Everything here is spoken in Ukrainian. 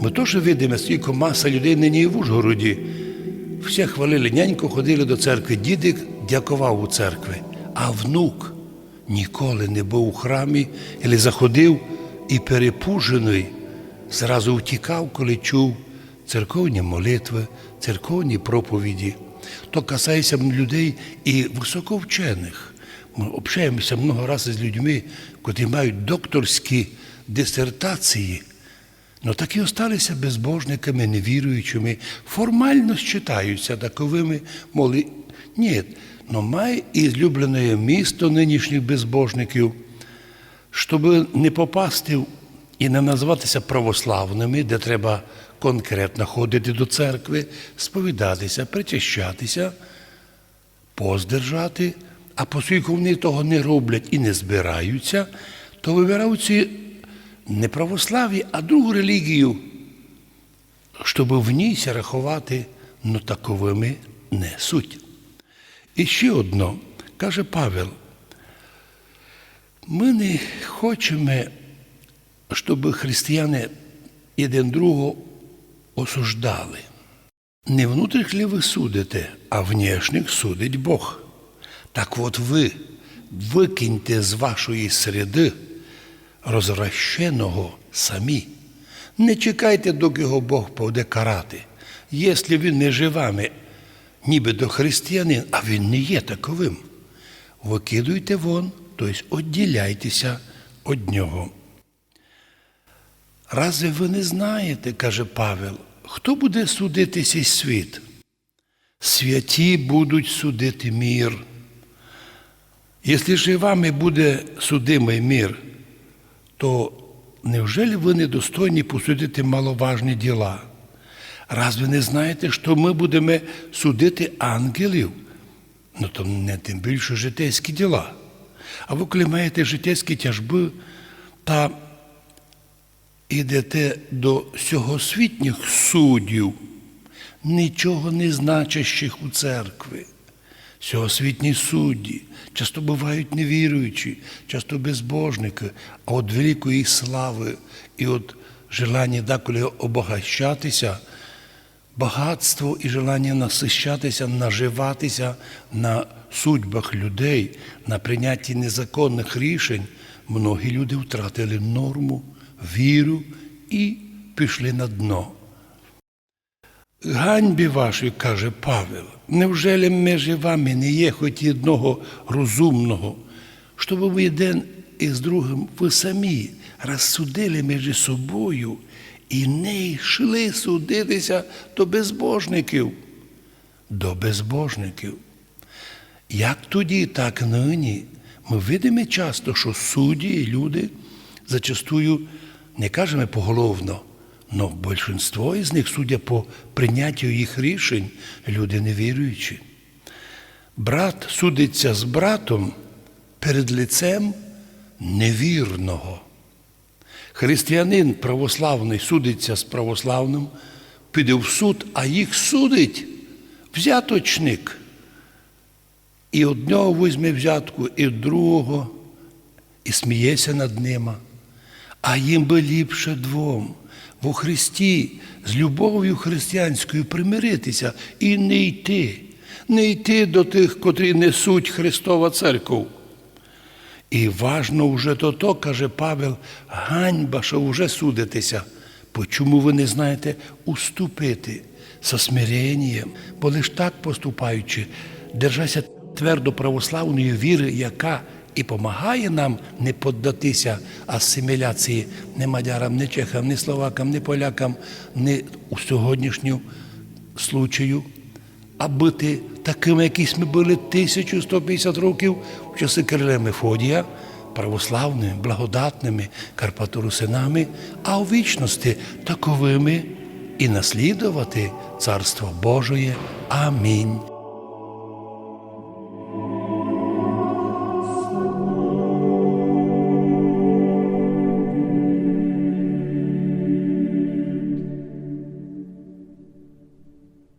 Ми теж видимо, скільки маса людей нині і в Ужгороді. Всі хвалили няньку, ходили до церкви. Дідик дякував у церкві, а внук ніколи не був у храмі, або заходив і перепужений, зразу втікав, коли чув церковні молитви, церковні проповіді. То касається людей і високовчених. Ми общаємося много разів з людьми, котрі мають докторські дисертації. Ну так і осталися безбожниками, невіруючими, формально считаються таковими, моли. Ні, но має і злюблене місто нинішніх безбожників, щоб не попасти і не назватися православними, де треба конкретно ходити до церкви, сповідатися, причащатися, поздержати, а оскільки вони того не роблять і не збираються, то вибирають ці не православ'я, а другу релігію, щоб в ній рахувати, ну таковими не суть. І ще одно, каже Павел, ми не хочемо, щоб християни один другого осуждали. Не внутріх ли ви судите, а внешніх судить Бог. Так от ви викиньте з вашої середи розвращеного самі. Не чекайте, доки його Бог буде карати. Якщо він не живами, ніби до християнин, а він не є таковим, викидуйте вон, тобто відділяйтеся від нього. Разве ви не знаєте, каже Павел, хто буде судити цей світ? Святі будуть судити мір. Якщо ж вами буде судимий мір, то невже ви недостойні посудити маловажні діла? Разве не знаєте, що ми будемо судити ангелів? Ну то не тим більше житейські діла. А ви коли маєте житейські тяжби та ідете до сьогосвітніх суддів, нічого не значащих у церкві. Сьогосвітні судді часто бувають невіруючі, часто безбожники, а от великої слави і от желання деколи обогащатися, багатство і желання насищатися, наживатися на судьбах людей, на прийнятті незаконних рішень, многі люди втратили норму, віру і пішли на дно. Ганьбі вашій, каже Павел, невже між вами не є хоч одного розумного, щоб ви один із другим ви самі розсудили між собою і не йшли судитися до безбожників, до безбожників. Як тоді, так нині. Ми видимо часто, що судді і люди зачастую не кажемо поголовно, але більшинство із них, судя по прийняттю їх рішень, люди невіруючі. Брат судиться з братом перед лицем невірного. Християнин православний судиться з православним, піде в суд, а їх судить взяточник. І одного візьме взятку, і другого, і сміється над ними. А їм би ліпше двом во Христі з любов'ю християнською примиритися і не йти, не йти до тих, котрі несуть Христова церков. І важно вже то, то, каже Павел, ганьба, що вже судитеся. По чому ви не знаєте уступити со смиренням, бо лиш так поступаючи, держася твердо православної віри, яка і допомагає нам не поддатися асиміляції ні мадярам, ні чехам, ні словакам, ні полякам, ні у сьогоднішню случаю, а бути такими, якісь ми були 1150 років в часи Кириля Мефодія, православними, благодатними карпаторусинами, а у вічності таковими і наслідувати Царство Божоє. Амінь.